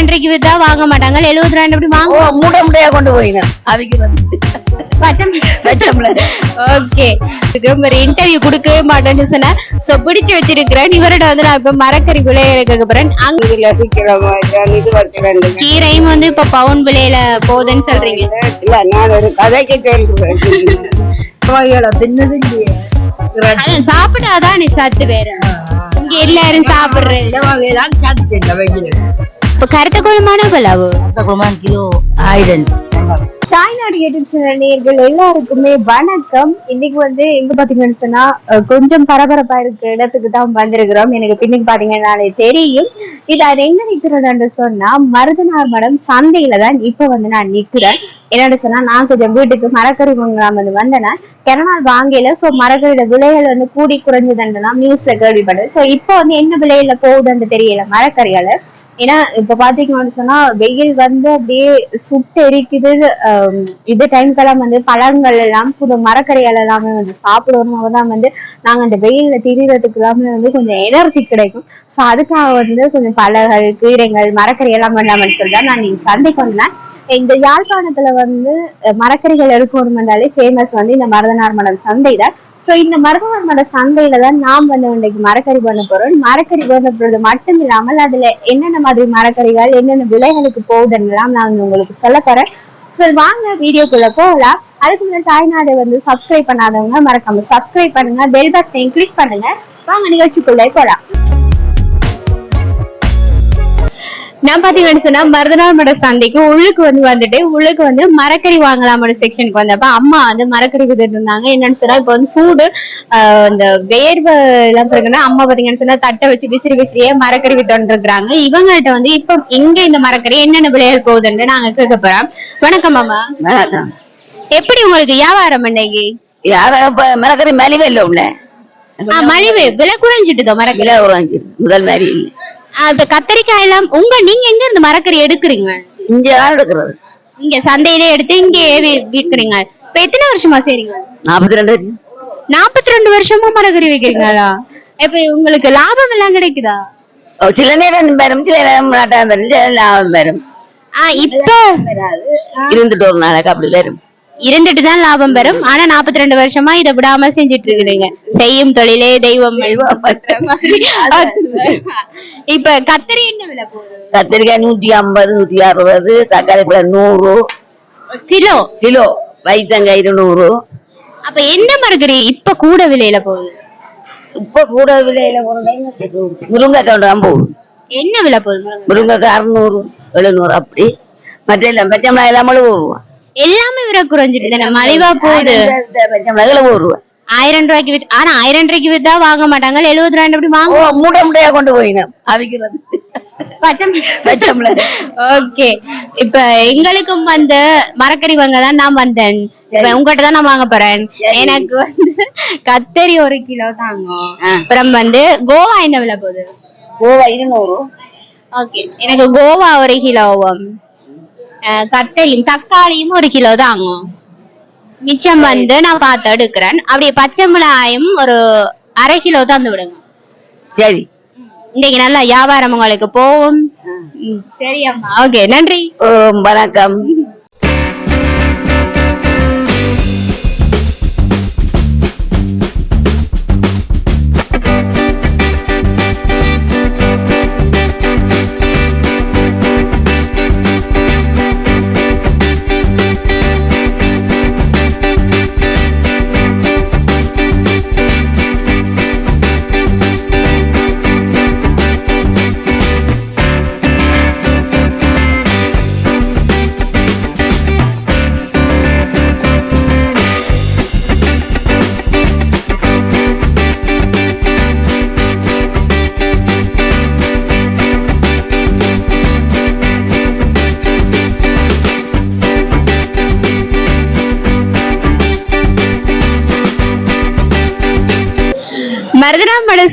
ரூபாய்க்கு வித்தா வாங்க மாட்டாங்க. எழுபது ரூபாய் எப்படி ஓ வாங்க மூட முடையா கொண்டு ஓகே. ரொம்ப ஒரு இன்டர்வியூ கொடுக்கவே மாட்டேன்னு சொன்னேன். பிடிச்சு வச்சிருக்கிறேன் இவரோட வந்து நான் இப்ப மரக்கறி விளைய கேட்க போறேன். கீரையும் வந்து இப்ப பவுன் விலையில போகுதுன்னு சொல்றீங்க. இல்ல நான் ஒரு கதைக்கு கேள்விப்பட்டேன் சாப்பிடாதான் சத்து வேற. இங்க எல்லாரும் சாப்பிடுறேன் இப்ப கருத்த குழம்பான பலாவு கிலோ ஆயிரம். தாய்நாடு யூடியூப் நேயர்கள் எல்லாருக்குமே வணக்கம். இன்னைக்கு வந்து எங்க பாத்தீங்கன்னு சொன்னா கொஞ்சம் பரபரப்பா இருக்க இடத்துக்கு தான் வந்திருக்கிறோம். எனக்கு பின்னுக்கு பாத்தீங்கன்னாலே தெரியும். இது அது எங்க நிக்கிறதுன்னு சொன்னா மருதனார் மடம் சந்தையில தான் இப்ப வந்து நான் நிக்கிறேன். என்னன்னு சொன்னா நான் கொஞ்சம் வீட்டுக்கு மரக்கறி வாங்கலாம் வந்து வந்தேன்னா கிரணால் வாங்கல சோ மரக்கறியோட விலைகள் வந்து கூடி குறைஞ்சதுன்னா நியூஸ்ல கேள்விப்பட்டேன். சோ இப்போ வந்து என்ன விலையில போகுதுன்னு தெரியல மரக்கறியால ஏன்னா இப்ப பாத்தீங்கன்னு சொன்னா வெயில் வந்து அப்படியே சுட்டு எரிக்குது இது டைம்க்கெல்லாம் வந்து பழங்கள் எல்லாம் புது மரக்கறிகள் எல்லாமே வந்து சாப்பிடணும். தான் வந்து நாங்க அந்த வெயில்ல திரியறதுக்கு எல்லாமே வந்து கொஞ்சம் எனர்ஜி கிடைக்கும். சோ அதுக்காக வந்து கொஞ்சம் பழங்கள் கீரைகள் மரக்கறி எல்லாம் வேண்டாம்னு சொல்லிட்டு நான் நீங்க சந்தைக்கு வந்தேன். இந்த யாழ்ப்பாணத்துல வந்து மரக்கறிகள் எடுக்கணும் என்றாலே ஃபேமஸ் வந்து இந்த மருதனார் மடம் சந்தை தான் சோ இந்த மருதனார் சந்தையில தான் நாம் வந்து இன்னைக்கு மரக்கறி பண்ண போறோம். மரக்கறி பண்ண போறது மட்டும் இல்லாமல் அதுல என்னென்ன மாதிரி மரக்கறிகள் என்னென்ன விலைகளுக்கு போகுதுன்னெல்லாம் நான் உங்களுக்கு சொல்ல போறேன். சரி வாங்க வீடியோக்குள்ள போகலாம். அதுக்கு முன்னாடி தாய்நாடு வந்து சப்ஸ்கிரைப் பண்ணாதவங்க மறக்காம சப்ஸ்கிரைப் பண்ணுங்க. பெல் பட்டனையும் கிளிக் பண்ணுங்க. வாங்க நிகழ்ச்சிக்குள்ளே போலாம் நான் பாத்தீங்கன்னு சொன்னா மருதநாள் மட சந்தைக்கு உள்ளுக்கு வந்து வந்துட்டு உள்ளுக்கு வந்து மரக்கறி வாங்கலாமோட செக்ஷனுக்கு வந்தப்ப அம்மா வந்து மரக்கறி வித்துட்டு இருந்தாங்க என்னன்னு சொன்னா இப்ப வந்து சூடு இந்த வேர்வை எல்லாம் இருக்குன்னா அம்மா பாத்தீங்கன்னு சொன்னா தட்டை வச்சு விசிறி விசிறியே மரக்கறி வித்தோன்னு இருக்கிறாங்க இவங்கள்ட்ட வந்து இப்ப இங்க இந்த மரக்கறி என்னென்ன விலைகள் போகுதுன்னு நாங்க கேட்க போறோம். வணக்கம் மாமா எப்படி உங்களுக்கு வியாபாரம் இன்னைக்கு மரக்கறி மலிவே இல்லை உள்ள. மலிவு. விலை குறைஞ்சிட்டுதோ மரக்கறி? விலை குறைஞ்சி முதல் மாதிரி இல்லை. இப்ப கத்தரிக்காய் எல்லாம் உங்க நீங்க எங்க இருந்து மரக்கறி எடுக்குறீங்க? இங்க தான் எடுக்கிறது. இங்க சந்தையிலே எடுத்து இங்கே விற்கிறீங்க இப்ப எத்தனை வருஷமா செய்றீங்க? நாற்பத்தி ரெண்டு நாற்பத்தி ரெண்டு வருஷமா மரக்கறி வைக்கிறீங்களா? இப்ப உங்களுக்கு லாபம் எல்லாம் கிடைக்குதா? சில நேரம் வரும் சில நேரம் நாட்டாம் வரும் சில லாபம் வரும். ஆஹ் இப்ப இருந்துட்டு ஒரு நாளைக்கு அப்படி வரும். இருந்துட்டு தான் லாபம் பெறும். ஆனா நாற்பத்தி ரெண்டு வருஷமா இதை விடாம செஞ்சுட்டு இருக்கிறீங்க செய்யும் தொழிலே தெய்வம். இப்ப கத்தரி என்ன விலை போகுது? கத்திரிக்காய் நூத்தி ஐம்பது நூத்தி அறுபது தக்காளி பழம் நூறு. கிலோ? கிலோ. வைத்தங்காய் இருநூறு. அப்ப எந்த மரக்கறி இப்ப கூட விலையில போகுது? இப்ப கூட விலையில முருங்கைக்காய் தான் போகுது. என்ன விலை போகுது முருங்கை? முருங்கைக்காய் அறுநூறு எழுநூறு அப்படி. மற்ற எல்லாம் பச்சை மிளகாய் எல்லாம் எல்லாமே விலை குறைஞ்சிட்டு தானே? மலிவா போகுது. ரூபா ஆயிரம் ரூபாய்க்கு வித் ஆனா ஆயிரம் ரூபாய்க்கு வித்தா வாங்க மாட்டாங்க. எழுபது ரூபாய் எப்படி ஓ வாங்க மூட முடையா கொண்டு போயினேன். அவிக்கிறது. ஓகே. இப்ப எங்களுக்கும் வந்து மரக்கறி வாங்க தான் நான் வந்தேன். உங்ககிட்ட தான் நான் வாங்க போறேன். எனக்கு வந்து கத்தரி ஒரு கிலோ தாங்க. அப்புறம் வந்து கோவா என்ன விலை போகுது? கோவா இருநூறு. ஓகே. எனக்கு கோவா ஒரு கிலோவும். கத்தரியும் தக்காளியும் ஒரு கிலோ தாங்க. மிச்சம் வந்து நான் பார்த்து எடுக்கிறேன். அப்படியே பச்சை மிளகாயும் ஒரு அரை கிலோ தான் விடுங்க. சரி. இன்னைக்கு நல்லா வியாபாரம் உங்களுக்கு போகும். ம், சரி அம்மா. ஓகே நன்றி. வணக்கம்.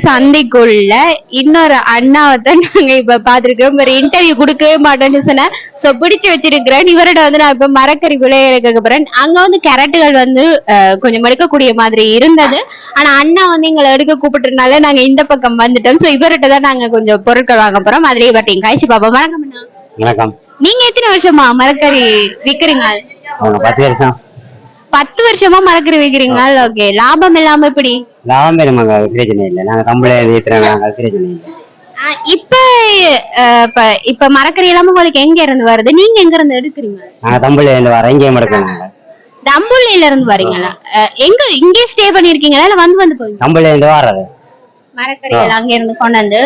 சந்தைக்குள்ள இன்னொரு அண்ணாவை தான் நாங்க இப்ப பாத்துருக்கோம் ஒரு இன்டர்வியூ கொடுக்கவே மாட்டேன்னு சொன்னேன் சோ பிடிச்சு வச்சிருக்கிறேன். இவரோட வந்து நான் இப்ப மரக்கறி விளைய கேட்க போறேன். அங்க வந்து கேரட்டுகள் வந்து கொஞ்சம் எடுக்கக்கூடிய மாதிரி இருந்தது. ஆனா அண்ணா வந்து எங்களை எடுக்க கூப்பிட்டதுனால நாங்க இந்த பக்கம் வந்துட்டோம். சோ இவர்கிட்ட தான் நாங்க கொஞ்சம் பொருட்கள் வாங்க போறோம். அதுலயே இவர்ட்டையும் காய்ச்சி பாப்போம் வணக்கம் வணக்கம். நீங்க எத்தனை வருஷமா மரக்கறி விக்கிறீங்க? பத்து வருஷம். பத்து வருஷமா மரக்கறி விக்கிறீங்க ஓகே. லாபம் இல்லாம எப்படி? லாபம் பெருமாங்க பிரச்சனை இல்லை. நாங்க கம்பளை ஏற்றுறாங்க பிரச்சனை இல்லை. இப்ப இப்ப இப்ப மரக்கறி எல்லாம் உங்களுக்கு எங்க இருந்து வருது? நீங்க எங்க இருந்து எடுக்கிறீங்க? நாங்க தம்பளை இந்த வர இங்கேயும் எடுப்போம் நாங்க. தம்புள்ளில இருந்து வரீங்களா? எங்க இங்கே ஸ்டே பண்ணிருக்கீங்களா இல்ல வந்து வந்து போய் தம்பளை இந்த வர்றது. எல்லாம் அங்க இருந்து கொண்டு வந்து?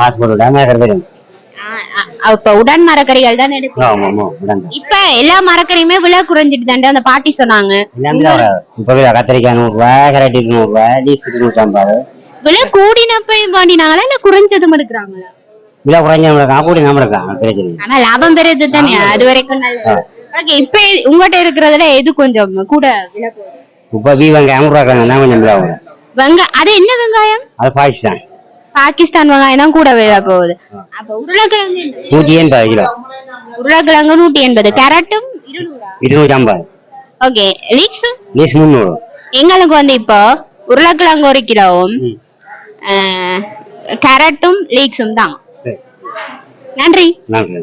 பாஸ்போர்ட் விடாம இப்ப உடன் மரக்கறிகள் தான் இப்ப எல்லா மரக்கறியுமே விலை குறைஞ்சிட்டு தாண்டே அந்த பாட்டி சொன்னாங்க. எல்லாமே தான் வராது இப்போ கத்திரிக்காய் நூறுரூவா கரட்டிக்கு நூறுரூவா லீஸுக்கு நூற்றம்பது விலை கூடினப்ப வாண்டினாங்களா இல்ல குறைஞ்சதும் எடுக்கிறாங்களா? விலை குறைஞ்ச நம்மளுக்கு கூடி நம்ம இருக்காங்க பிரச்சனை ஆனா லாபம் பெறுது தானே அது வரைக்கும் நல்லது. ஓகே இப்ப உங்ககிட்ட இருக்கிறதுல எது கொஞ்சம் கூட விலை இப்போ வீ வெங்காயம் ரூபா கிழங்கு கொஞ்சம் விலை வரும். வெங்க அது என்ன வெங்காயம்? அது பாகிஸ்தான் பாகிஸ்தான் வெங்காயம் கூட விலை போகுது. அப்ப உருளைக்கிழங்கு? நூற்றி எண்பது கிலோ. உருளைக்கிழங்கு நூற்றி எண்பது. கேரட்டும் இருநூறா? இருநூற்றி ஐம்பது. ஓகே. லீக்ஸும் லீஸ் முந்நூறு. எங்களுக்கு வந்து இப்போ உருளைக்கிழங்கு ஒரு கிலோவும் கேரட்டும் லீக்ஸும் தான். நன்றி. நன்றி.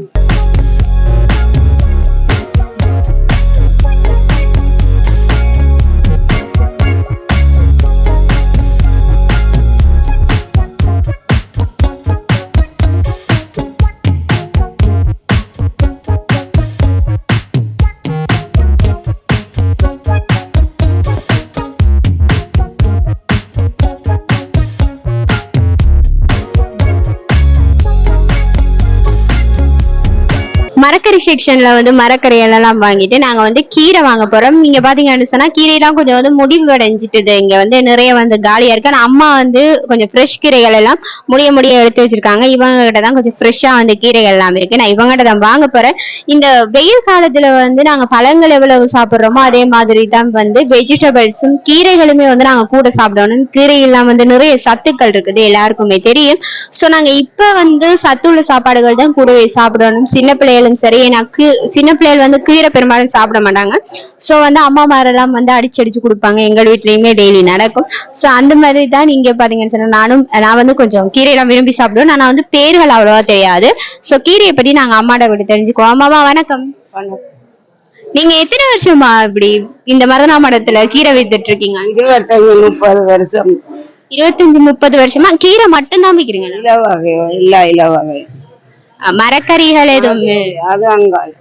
மரக்கறி செக்ஷன்ல வந்து மரக்கறி எல்லாம் வாங்கிட்டு நாங்க வந்து கீரை வாங்க போறோம். நீங்க பாத்தீங்கன்னு சொன்னா கீரையெல்லாம் கொஞ்சம் வந்து முடிவு அடைஞ்சிட்டுது இங்க வந்து நிறைய வந்து காலியா இருக்கு. ஆனா அம்மா வந்து கொஞ்சம் ஃப்ரெஷ் கீரைகள் எல்லாம் முடிய முடிய எடுத்து வச்சிருக்காங்க. இவங்க கிட்ட தான் கொஞ்சம் ஃப்ரெஷ்ஷா வந்து கீரைகள் எல்லாம் இருக்கு. நான் இவங்ககிட்ட தான் வாங்க போறேன். இந்த வெயில் காலத்துல வந்து நாங்க பழங்கள் எவ்வளவு சாப்பிடுறோமோ அதே மாதிரி தான் வந்து வெஜிடபிள்ஸும் கீரைகளுமே வந்து நாங்க கூட சாப்பிடணும். கீரையெல்லாம் வந்து நிறைய சத்துக்கள் இருக்குது. எல்லாருக்குமே தெரியும். சோ நாங்க இப்ப வந்து சத்துள்ள சாப்பாடுகள் தான் கூடவே சாப்பிடணும். சின்ன பிள்ளைகள் பிள்ளைகளும் சரி எனக்கு சின்ன பிள்ளைகள் வந்து கீரை பெரும்பாலும் சாப்பிட மாட்டாங்க. சோ வந்து அம்மா மாரெல்லாம் வந்து அடிச்சு அடிச்சு கொடுப்பாங்க. எங்க வீட்லயுமே டெய்லி நடக்கும். சோ அந்த மாதிரி தான் நீங்க பாத்தீங்கன்னு சொன்னா நானும் நான் வந்து கொஞ்சம் கீரையெல்லாம் விரும்பி சாப்பிடுவேன். ஆனா வந்து பேர்கள் அவ்வளவா தெரியாது. சோ கீரையை பத்தி நாங்க அம்மாட்ட விட்டு தெரிஞ்சுக்குவோம். அம்மாவா வணக்கம். நீங்க எத்தனை வருஷமா இப்படி இந்த மருதனா மடத்துல கீரை வித்துட்டு இருக்கீங்க? இருபத்தஞ்சு முப்பது வருஷம். இருபத்தஞ்சு முப்பது வருஷமா? கீரை மட்டும் தான் விக்கிறீங்களா? இல வகை எல்லா இல வகை அஹ் மரக்கறிகள் எதுவுமே? அது அங்கால்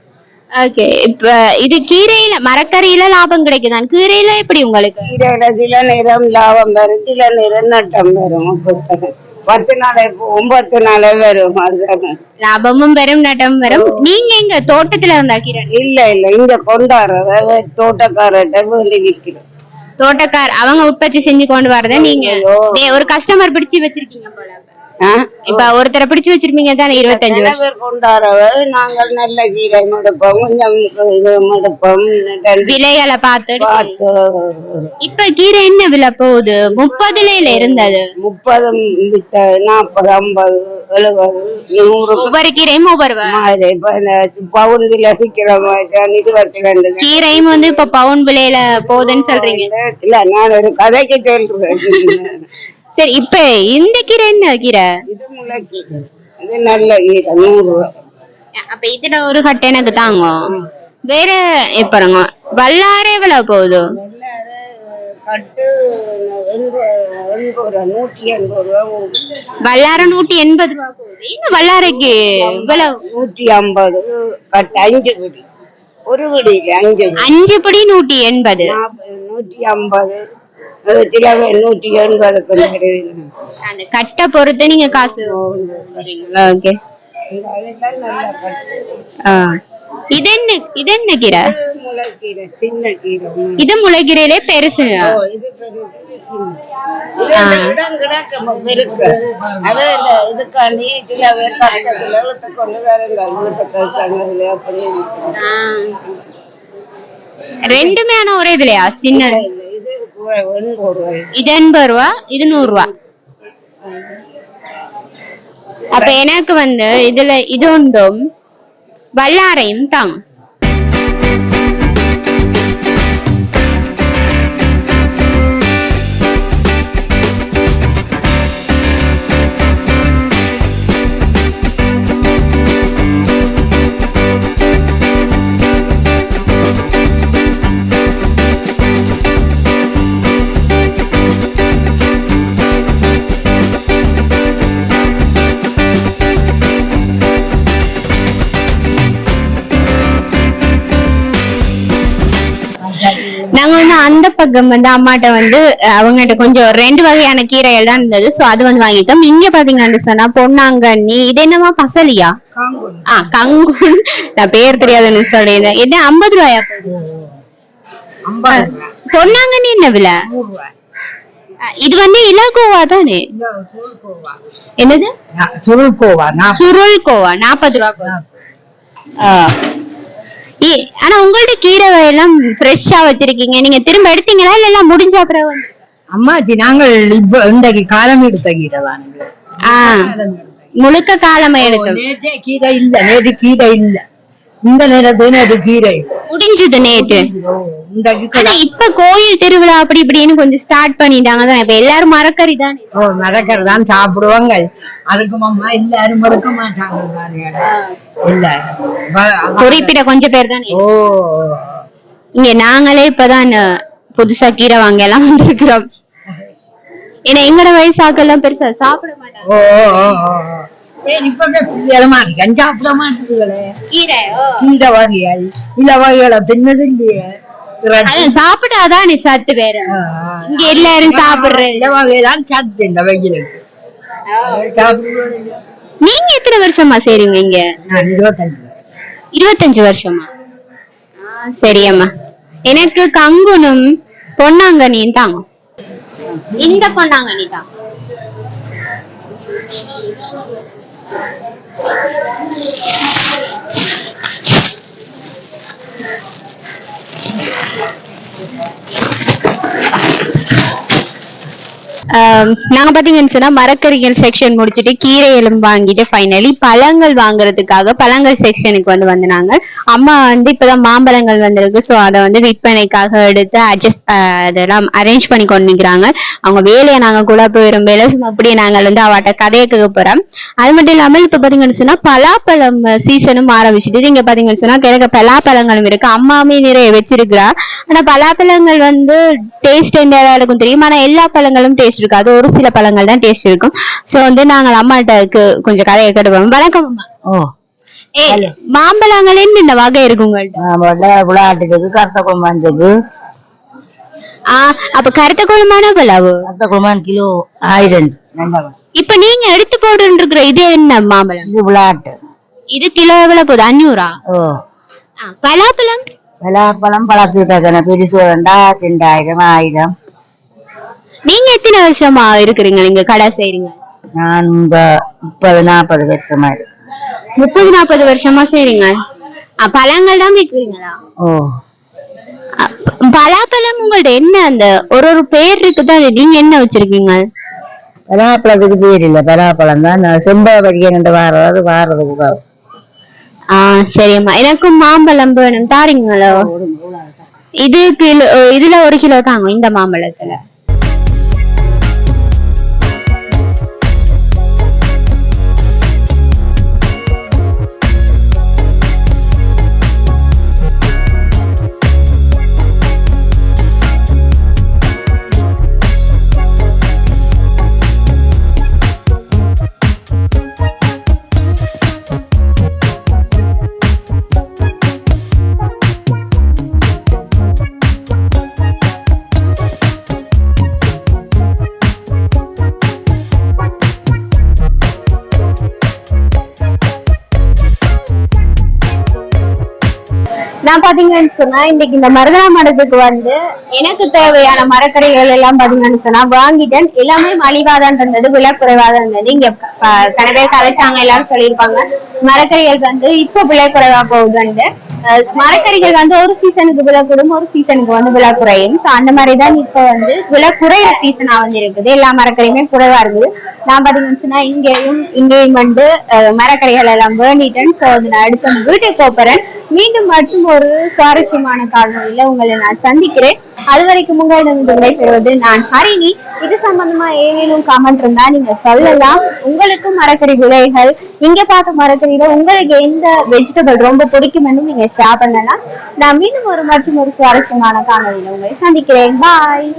ஓகே இப்ப இது கீரையில மரக்கறியில லாபம் கிடைக்குதான் கீரையில எப்படி உங்களுக்கு? கீரையில சில நேரம் லாபம் வரும் சில நேரம் நட்டம் வரும் பத்து நாளை போகும் பத்து நாளை வரும் லாபமும் வரும் நட்டம் வரும். நீங்க எங்க தோட்டத்துல இருந்தா கீரை? இல்ல இல்ல இங்க கொண்டாடுற தோட்டக்காரர்கிட்ட வேண்டி விற்கிறோம் தோட்டக்கார் அவங்க உற்பத்தி செஞ்சு கொண்டு வரத நீங்க ஒரு கஸ்டமர் பிடிச்சு வச்சிருக்கீங்க போல? இப்ப ஒருத்தரை பிடிச்சு வச்சிருப்பீங்க தானே இருபத்தஞ்சு வருஷம்? பேர் கொண்டாடுறவ நாங்கள் நல்ல கீரை மடுப்போம் கொஞ்சம் மடுப்போம் விலைகளை பார்த்து இப்ப கீரை என்ன விலை போகுது? முப்பதுல இருந்தது. முப்பது நாற்பது ஐம்பது எழுபது நூறு. ஒவ்வொரு கீரையும் ஒவ்வொரு பவுன் விலை இருபத்தி ரெண்டு கீரையும் வந்து இப்ப பவுன் விலையில போகுதுன்னு சொல்றீங்க. இல்ல நான் ஒரு கதைக்கு சொல்றேன் சரி இப்ப இந்த கீரை என்ன கீரை? இது முளைக்கீரை இது நல்ல கீரை நூறு அப்ப இதுல ஒரு கட்டை எனக்கு தாங்க. வேற எப்பறங்க வல்லாரே எவ்வளவு போகுது? கட்டு எண்பது எண்பது ரூபா நூற்றி எண்பது ரூபா போகுது. வல்லார நூத்தி எண்பது ரூபா போகுது. இந்த வல்லாரைக்கு இவ்வளவு நூற்றி ஐம்பது கட்டு அஞ்சு பிடி. ஒரு பிடியில் அஞ்சு. அஞ்சு படி நூத்தி எண்பது. நூற்றி ஐம்பது. அது நூற்றி நிறைவேறும். அந்த கட்டை பொறுத்து நீங்க காசு ஓகே. இது என்ன இது என்ன கீரை? சின்ன கீரை. இது முளைக்கீரையிலே பெருசு. ரெண்டுமே ஆனா ஒரே விலையா சின்ன இது எண்பது ரூபா இது நூறு ரூபா அப்ப எனக்கு வந்து இதுல இது ஒன்றும் வல்லாரையும் தாங்க பக்கம் வந்து அம்மாட்ட வந்து அவங்ககிட்ட கொஞ்சம் ரெண்டு வகையான கீரைகள் தான் இருந்தது. சோ அது வந்து வாங்கிட்டோம். இங்க பாத்தீங்கன்னு சொன்னா பொன்னாங்கண்ணி இது என்னமா பசலியா? ஆ கங்குன். நான் பேர் தெரியாதுன்னு சொல்லியிருந்தேன் என்ன ஐம்பது ரூபாயா? பொன்னாங்கண்ணி என்ன விலை? இது வந்து இலகோவா தானே? என்னது? சுருள்கோவா நான். சுருள் கோவா நாற்பது. ரூபா. ஏ, ஆனா உங்கள்ட்ட கீரை எல்லாம் ஃப்ரெஷ்ஷா வச்சிருக்கீங்க. நீங்க திரும்ப எடுத்தீங்களா இல்ல எல்லாம் முடிஞ்ச அப்புறம் அம்மாச்சி நாங்கள் இப்ப இன்றைக்கு காலம் எடுத்த கீரை ஆ, முழுக்க காலமா எடுத்தோம் நேற்றே கீரை இல்ல நேற்று கீரை இல்ல. இந்த நேரத்து நேற்று கீரை. முடிஞ்சது ஆனா இப்ப கோயில் திருவிழா அப்படி இப்படின்னு கொஞ்சம் ஸ்டார்ட் பண்ணிட்டாங்க தான். இப்ப எல்லாரும் மரக்கறி தானே? ஓ மரக்கறி தான் சாப்பிடுவாங்க. அதுக்கு அம்மா எல்லாரும் மறுக்க மாட்டாங்க அவ- குறிப்பிட்ட கொஞ்சம் பேர் தானே? ஓ. இங்க நாங்களே இப்பதான் புதுசா கீரை வாங்க எல்லாம் வந்திருக்கிறோம். ஏன்னா எங்கட வயசாக்கெல்லாம் பெருசா சாப்பிட மாட்டாங்க. சாப்பிட்டாதான் சத்து வேற. இங்க எல்லாரும் சாப்பிடுறது. இல வகையெல்லாம் சாப்பிட்டு இந்த இல்ல. நீங்க எத்தனை வருஷமா செய்றீங்க இங்க? இருபத்தஞ்சு வருஷமா. சரியம்மா எனக்கு கங்குனும் பொன்னாங்கண்ணியும் தாங்க இந்த பொன்னாங்கண்ணி தாங்க ஆம், நாங்க பாத்தீங்கன்னு சொன்னா மரக்கறிகள் செக்ஷன் முடிச்சிட்டு எலும்பு வாங்கிட்டு ஃபைனலி பழங்கள் வாங்குறதுக்காக பழங்கள் செக்ஷனுக்கு வந்து வந்தாங்க அம்மா வந்து இப்பதான் மாம்பழங்கள் வந்திருக்கு. சோ அதை வந்து விற்பனைக்காக எடுத்து அட்ஜஸ்ட் அதெல்லாம் அரேஞ்ச் பண்ணி கொண்டு அவங்க வேலையை நாங்க கூட போயிடும் வேலை சும்மா அப்படியே நாங்கள் வந்து அவட்ட கதையை கேட்க போறோம். அது மட்டும் இல்லாமல் இப்ப பாத்தீங்கன்னு சொன்னா பலாப்பழம் சீசனும் ஆரம்பிச்சுட்டு இங்க பாத்தீங்கன்னு சொன்னா கிழக்க பலாப்பழங்களும் இருக்கு. அம்மாவே நிறைய வச்சிருக்கிறா. ஆனா பலாப்பழங்கள் வந்து டேஸ்ட் எந்த இருக்கும் தெரியும்? ஆனா எல்லா பழங்களும் டேஸ்ட் இருக்காது ஒரு சில பழங்கள் தான் டேஸ்ட் இருக்கும். சோ வந்து நாங்கள் அம்மாட்ட கொஞ்சம் கதையை கேட்டுப்போம் வணக்கம் அம்மா. ஓ. ஏ மாம்பழங்கள் என்ன வகை இருக்கு விளையாட்டுக்கு கருத்த ஆஹ் அப்ப கருத்த குழம்பான பலாவு கருத்த குழம்பான் கிலோ ஆயிரம். இப்ப நீங்க எடுத்து போட்டு இருக்கிற இது என்ன மாம்பழம்? இது விளையாட்டு இது கிலோ எவ்வளவு போகுது? அஞ்சூறா? பலாப்பழம்? விளையாப்பழம் பழத்துக்கு பெருசு ரெண்டா ரெண்டாயிரம் ஆயிரம். நீங்க எத்தனை வருஷமா இருக்கிறீங்க? நீங்க கடை செய்றீங்க. நான் முப்பது நாற்பது வருஷமா இருக்கு முப்பது நாற்பது வருஷமா செய்றீங்க. பழங்கள் தான் விற்கிறீங்களா ஓ. பலாப்பழம் உங்கள்ட்ட என்ன அந்த ஒரு ஒரு பேர் இருக்குதான் நீங்க என்ன வச்சிருக்கீங்க? பலாப்பழத்துக்கு பேர் இல்ல. பலாப்பழம் தான். நான் செம்ப வரிகை வாரது வாரதுக்கு வரும். ஆஹ் சரிம்மா. எனக்கும் மாம்பழம் வேணும். தாரீங்களோ இது கிலோ இதுல ஒரு கிலோ தாங்க இந்த மாம்பழத்துல. நான் பாத்தீங்கன்னு சொன்னா இன்னைக்கு இந்த மருதனா மடத்துக்கு வந்து எனக்கு தேவையான மரக்கடைகள் எல்லாம் பாத்தீங்கன்னு சொன்னா வாங்கிட்டேன். எல்லாமே மலிவாதான் இருந்தது விலை குறைவாதான் இருந்தது. இங்க ப- பேர் கலைச்சாங்க எல்லாரும் சொல்லியிருப்பாங்க. மரக்கடைகள் வந்து இப்போ விலை குறைவா போகுதுன்னு மரக்கறிகள் வந்து ஒரு சீசனுக்கு விலை கூடும் ஒரு சீசனுக்கு வந்து விலை குறையும் ஸோ அந்த மாதிரிதான் இப்ப வந்து விலை குறையிற சீசனா வந்து இருக்குது. எல்லா மரக்கறியுமே குறைவா இருக்குது. நான் பாத்தீங்கன்னு இங்கேயும் இங்கேயும் வந்து மரக்கறிகள் எல்லாம் வேண்டிட்டேன். சோ அது நான் அடுத்து வீட்டுக்கு போறேன். மீண்டும் மற்றும் ஒரு சுவாரஸ்யமான காணொலியில உங்களை நான் சந்திக்கிறேன். அது வரைக்கும் உங்களிடம் விடைபெறுவது நான் ஹரிணி. இது சம்பந்தமா ஏதேனும் கமெண்ட் இருந்தா நீங்க சொல்லலாம். உங்களுக்கும் மரக்கறி விலைகள் இங்க பார்த்த மரக்கறியில உங்களுக்கு எந்த வெஜிடபிள் ரொம்ப பிடிக்கும்னு நீங்க ஷேர் பண்ணலாம். நான் மீண்டும் ஒரு மற்றும் ஒரு சுவாரஸ்யமான காணொலியில உங்களை சந்திக்கிறேன். பாய்